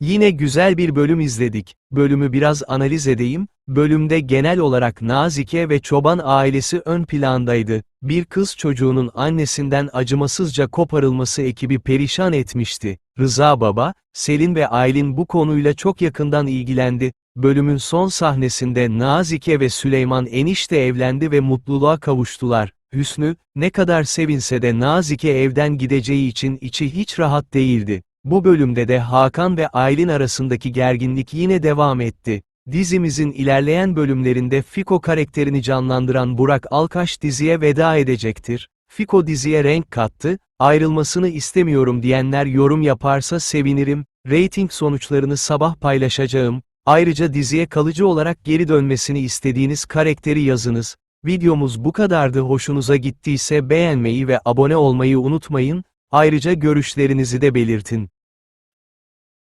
Yine güzel bir bölüm izledik. Bölümü biraz analiz edeyim. Bölümde genel olarak Nazike ve Çoban ailesi ön plandaydı. Bir kız çocuğunun annesinden acımasızca koparılması ekibi perişan etmişti. Rıza Baba, Selin ve Aylin bu konuyla çok yakından ilgilendi. Bölümün son sahnesinde Nazike ve Süleyman enişte evlendi ve mutluluğa kavuştular. Hüsnü, ne kadar sevinse de Nazike evden gideceği için içi hiç rahat değildi. Bu bölümde de Hakan ve Aylin arasındaki gerginlik yine devam etti. Dizimizin ilerleyen bölümlerinde Fiko karakterini canlandıran Burak Alkaş diziye veda edecektir. Fiko diziye renk kattı, ayrılmasını istemiyorum diyenler yorum yaparsa sevinirim, rating sonuçlarını sabah paylaşacağım, ayrıca diziye kalıcı olarak geri dönmesini istediğiniz karakteri yazınız. Videomuz bu kadardı hoşunuza gittiyse beğenmeyi ve abone olmayı unutmayın, ayrıca görüşlerinizi de belirtin.